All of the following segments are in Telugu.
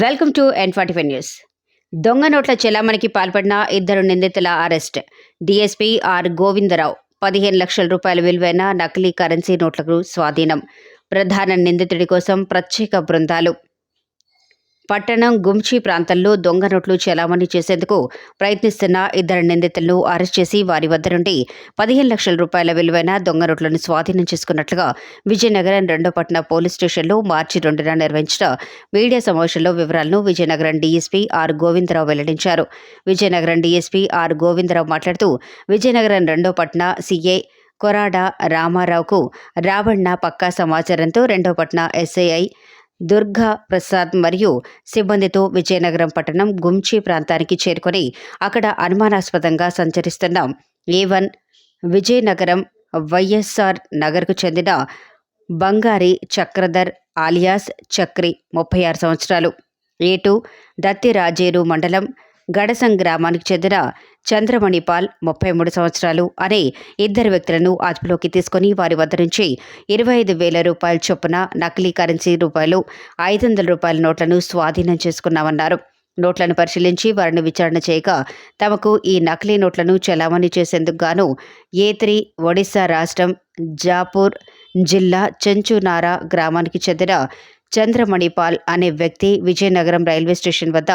Welcome to N forty five news. దొంగ నోట్ల చెలామణికి పాల్పడిన ఇద్దరు నిందితుల అరెస్ట్. డీఎస్పీ ఆర్ గోవిందరావు పదిహేను లక్షల రూపాయల విలువైన నకిలీ కరెన్సీ నోట్లకు స్వాధీనం. ప్రధాన నిందితుడి కోసం ప్రత్యేక బృందాలు. పట్టణం గుంచి ప్రాంతంలో దొంగ నోట్లు చెలామణి చేసేందుకు ప్రయత్నిస్తున్న ఇద్దరు నిందితులను అరెస్ట్ చేసి వారి వద్ద నుండి పదిహేను లక్షల రూపాయల విలువైన దొంగ నోట్లను స్వాధీనం చేసుకున్నట్లుగా విజయనగరం రెండో పట్టణ పోలీస్ స్టేషన్లో మార్చి రెండున నిర్వహించిన మీడియా సమావేశంలో వివరాలను విజయనగరం డీఎస్పీ ఆర్ గోవిందరావు వెల్లడించారు. విజయనగరం డీఎస్పీ ఆర్ గోవిందరావు మాట్లాడుతూ విజయనగరం రెండో పట్టణ సీఏ కొరాడ రామారావుకు రావణ పక్కా సమాచారంతో రెండో పట్టణ ఎస్ఐఐ దుర్గా ప్రసాద్ మరియు సిబ్బందితో విజయనగరం పట్టణం గుంచి ప్రాంతానికి చేరుకొని అక్కడ అనుమానాస్పదంగా సంచరిస్తున్న ఏ వన్ విజయనగరం వైఎస్ఆర్ నగర్కు చెందిన బంగారి చక్రధర్ ఆలియాస్ చక్రి ముప్పై ఆరు సంవత్సరాలు. ఏటు దత్తి రాజేరు మండలం గడసం గ్రామానికి చెందిన చంద్రమణిపాల్ ముప్పై మూడు సంవత్సరాలు అనే ఇద్దరు వ్యక్తులను అదుపులోకి తీసుకుని వారి వద్ద నుంచి ఇరవై ఐదు వేల రూపాయల చొప్పున నకిలీ కరెన్సీ రూపాయలు ఐదు వందల రూపాయల నోట్లను స్వాధీనం చేసుకున్నామన్నారు. నోట్లను పరిశీలించి వారిని విచారణ చేయగా తమకు ఈ నకిలీ నోట్లను చలామణి చేసేందుకు గాను ఏ త్రీ ఒడిశా రాష్ట్రం జాపూర్ జిల్లా చెంచునారా గ్రామానికి చెందిన చంద్రమణిపాల్ అనే వ్యక్తి విజయనగరం రైల్వే స్టేషన్ వద్ద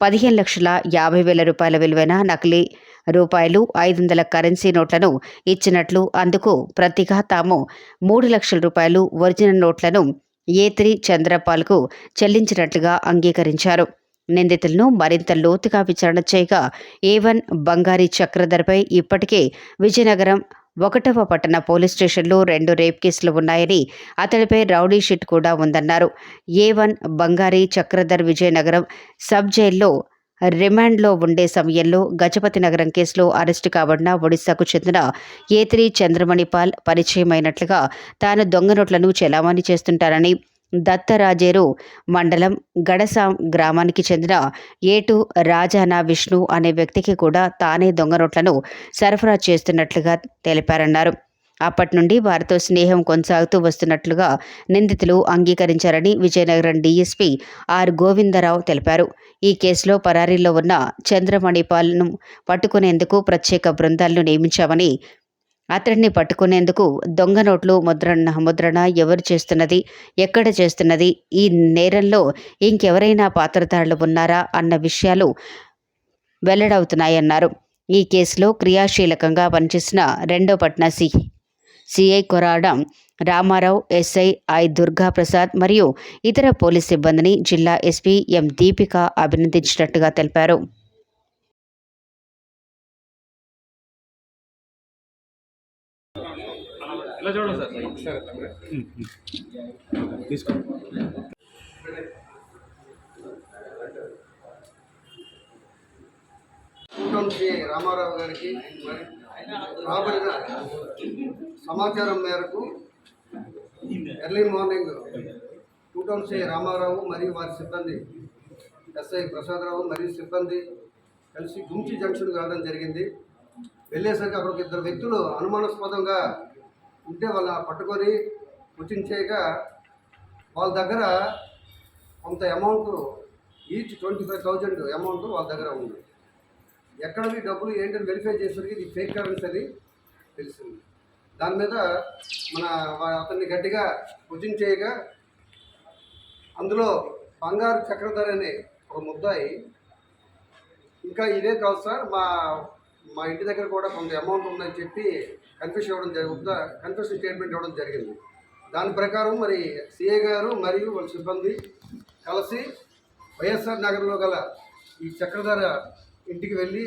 పదిహేను లక్షల యాభై వేల రూపాయల విలువైన నకిలీ రూపాయలు ఐదు వందల కరెన్సీ నోట్లను ఇచ్చినట్లు అందుకు ప్రతిగా తాము మూడు లక్షల రూపాయలు ఒరిజినల్ నోట్లను ఏ త్రీ చంద్రపాల్కు చెల్లించినట్లుగా అంగీకరించారు. నిందితులను మరింత లోతుగా విచారణ చేయగా ఏ వన్ చక్రధర్పై ఇప్పటికే విజయనగరం ఒకటవ పట్టణ పోలీస్ స్టేషన్లో రెండు రేప్ కేసులు ఉన్నాయని అతడిపై రౌడీ షీట్ కూడా ఉందన్నారు. ఏ వన్ బంగారి చక్రధర్ విజయనగరం సబ్ జైల్లో రిమాండ్లో ఉండే సమయంలో గజపతి నగరం కేసులో అరెస్టు కాబడిన ఒడిశాకు చెందిన ఏ త్రీ చంద్రమణిపాల్ పరిచయమైనట్లుగా తాను దొంగ నోట్లను చెలామణి చేస్తుంటారని దత్తరాజేరు మండలం గడసాం గ్రామానికి చెందిన ఏటు రాజానా విష్ణు అనే వ్యక్తికి కూడా తానే దొంగ నోట్లను సరఫరా చేస్తున్నట్లుగా తెలిపారన్నారు. అప్పటి నుండి వారితో స్నేహం కొనసాగుతూ వస్తున్నట్లుగా నిందితులు అంగీకరించారని విజయనగరం డీఎస్పీ ఆర్ గోవిందరావు తెలిపారు. ఈ కేసులో పరారీలో ఉన్న చంద్రమణిపాల్ను పట్టుకునేందుకు ప్రత్యేక బృందాలను నియమించామని అతడిని పట్టుకునేందుకు దొంగ నోట్లు ముద్రణ ముద్రణ ఎవరు చేస్తున్నది ఎక్కడ చేస్తున్నది ఈ నేరంలో ఇంకెవరైనా పాత్రధారులు ఉన్నారా అన్న విషయాలు వెల్లడవుతున్నాయన్నారు. ఈ కేసులో క్రియాశీలకంగా పనిచేసిన రెండో పట్న C CI Koradam Ramarao SI I Durga Prasad మరియు ఇతర పోలీస్ సిబ్బందిని జిల్లా ఎస్పీ ఎం దీపిక అభినందించినట్టుగా తెలిపారు. ఇలా చూడండి సార్. రామారావు గారికి రాబడిన సమాచారం మేరకు ఎర్లీ మార్నింగ్ కూటమి శ్రీ రామారావు మరియు వారి సిబ్బంది ఎస్ఐ ప్రసాదరావు మరియు సిబ్బంది కలిసి గుంచి జంక్షన్ వెళ్ళడం జరిగింది. వెళ్ళేసరికి అక్కడ ఇద్దరు వ్యక్తులు అనుమానాస్పదంగా ఉంటే వాళ్ళ పట్టుకొని క్వశ్చన్ వాళ్ళ దగ్గర కొంత amount each twenty five thousand amount వాళ్ళ దగ్గర ఉంది. ఎక్కడవి డబ్బులు ఏంటని వెరిఫై చేసరికి ఇది ఫేక్ కరెన్సీ అని తెలిసింది. దాని మీద మన అతన్ని గట్టిగా క్వశ్చన్ చేయగా అందులో బంగారు చక్రధర్ అనే ఒక ముద్దాయి. ఇంకా ఇదే కాదు సార్ మా మా ఇంటి దగ్గర కూడా కొంత అమౌంట్ ఉందని చెప్పి కన్ఫ్యూషన్ ఇవ్వడం జరుగుతుందా కన్ఫ్యూషన్ స్టేట్మెంట్ ఇవ్వడం జరిగింది. దాని ప్రకారం మరి సిఏ గారు మరియు వాళ్ళ సిబ్బంది కలిసి వైఎస్ఆర్ నగర్లో గల ఈ చక్రధర ఇంటికి వెళ్ళి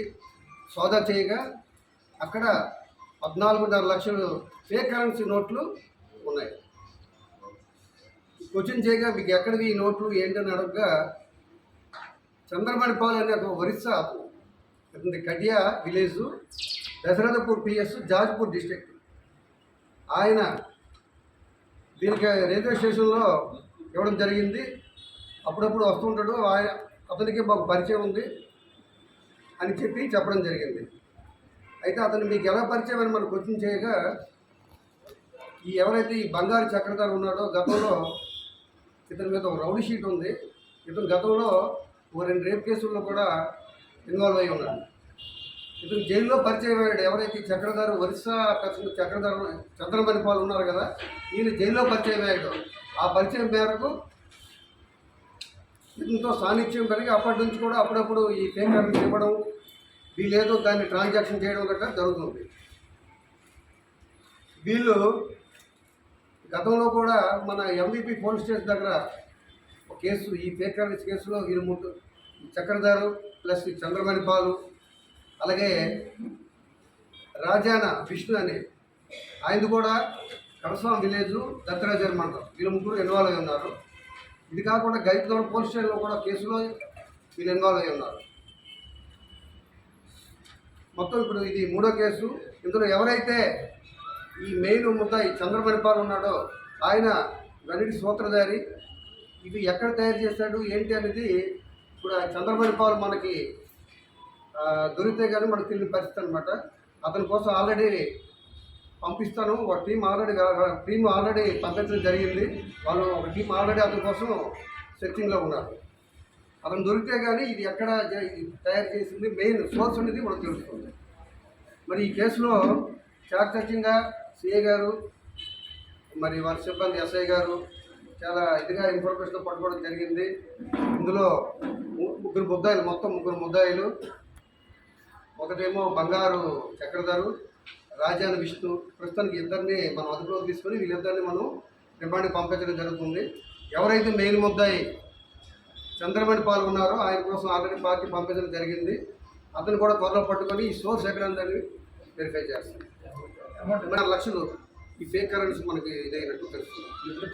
సోదా చేయగా అక్కడ పద్నాలుగున్నర లక్షలు ఫేక్ కరెన్సీ నోట్లు ఉన్నాయి. క్వశ్చన్ చేయగా మీకు ఎక్కడివి ఈ నోట్లు ఏంటని అడగగా చంద్రమణిపాల్ అనే ఒక Orissa Katia village Dasharathpur PS Jajpur district ఆయన దీనికి రైల్వే స్టేషన్లో ఇవ్వడం జరిగింది. అప్పుడప్పుడు వస్తుంటాడు ఆయన అతనికి మాకు పరిచయం ఉంది అని చెప్పి చెప్పడం జరిగింది. అయితే అతను మీకు ఎలా పరిచయం అని మనం క్వశ్చన్ చేయగా ఈ ఎవరైతే ఈ బంగారు చక్రధారి ఉన్నాడో గతంలో ఇతని మీద ఒక రౌడీ షీట్ ఉంది. ఇతను గతంలో ఓ రెండు రేప్ కేసుల్లో కూడా ఇన్వాల్వ్ అయి ఉన్నాడు. ఇతను జైల్లో పరిచయం అయ్యాడు. ఎవరైతే చక్రధారు ఒరిస్సా చక్రధారు చంద్రమణి పాలు ఉన్నారు కదా ఈయన జైల్లో పరిచయం అయ్యాడు. ఆ పరిచయం మేరకు ఇతనితో సాన్నిధ్యం కలిగి అప్పటి నుంచి కూడా అప్పుడప్పుడు ఈ ఫేక్ ఇవ్వడం వీళ్ళేదో దాన్ని ట్రాన్సాక్షన్ చేయడం గట్రా జరుగుతుంది. వీళ్ళు గతంలో కూడా మన ఎంబీపీ పోలీస్ స్టేషన్ దగ్గర కేసు ఈ ఫేక్ కేసులో వీళ్ళు ముట్టు చక్రధారు ప్లస్ ఈ చంద్రమణి పాలు అలాగే రాజాన విష్ణు అని ఆయనది కూడా కరస్వామి విలేజ్ దత్తరాజర్ మండలం. వీళ్ళు ముగ్గురు ఇన్వాల్వ్ అయి ఉన్నారు. ఇది కాకుండా గైడ్లవరం పోలీస్ స్టేషన్లో కూడా కేసులో వీళ్ళు ఇన్వాల్వ్ అయి ఉన్నారు. మొత్తం ఇప్పుడు ఇది మూడో కేసు. ఇందులో ఎవరైతే ఈ మెయిన్ ముద్ద ఈ చంద్రమణిపాల్ ఉన్నాడో ఆయన గనిడి సూత్రధారి ఇది ఎక్కడ తయారు చేశాడు ఏంటి అనేది ఇప్పుడు ఆ చంద్రమణిపాల్ మనకి దొరికితే కానీ మనకు తెలియని పరిస్థితి అనమాట అతని కోసం ఆల్రెడీ పంపిస్తాను. ఒక టీం ఆల్రెడీ టీం ఆల్రెడీ పంపించడం జరిగింది. వాళ్ళు ఒక టీం ఆల్రెడీ అతని కోసం సెర్చింగ్లో ఉన్నారు. అతను దొరికితే కానీ ఇది ఎక్కడ తయారు చేసింది మెయిన్ సోర్స్ అనేది మనకు తెలుస్తుంది మరి ఈ కేసులో చాకచక్యంగా సిఏ గారు మరి వారి సిబ్బంది ఎస్ఐ గారు చాలా ఇదిగా ఇన్ఫర్మేషన్ పట్టుకోవడం జరిగింది. ఇందులో ముగ్గురు ముద్దాయిలు మొత్తం ముగ్గురు ముద్దాయిలు. ఒకటేమో బంగారు చక్రధారు రాజాన విష్ణు. ప్రస్తుతానికి ఇద్దరిని మనం అదుపులోకి తీసుకొని వీళ్ళిద్దరిని మనం రిమాండ్కి పంపించడం జరుగుతుంది. ఎవరైతే మెయిన్ ముద్దాయి చంద్రమణి పాల్గొన్నారో ఆయన కోసం ఆల్రెడీ పార్టీ పంపించడం జరిగింది. అతను కూడా త్వరలో పట్టుకొని ఈ సోర్స్ ఎక్కడ ఉందని వెరిఫై చేస్తాం అమౌంట్ లక్షలు ఈ ఫేక్ కరెన్సీ మనకి ఇదైనట్టు తెలుస్తుంది.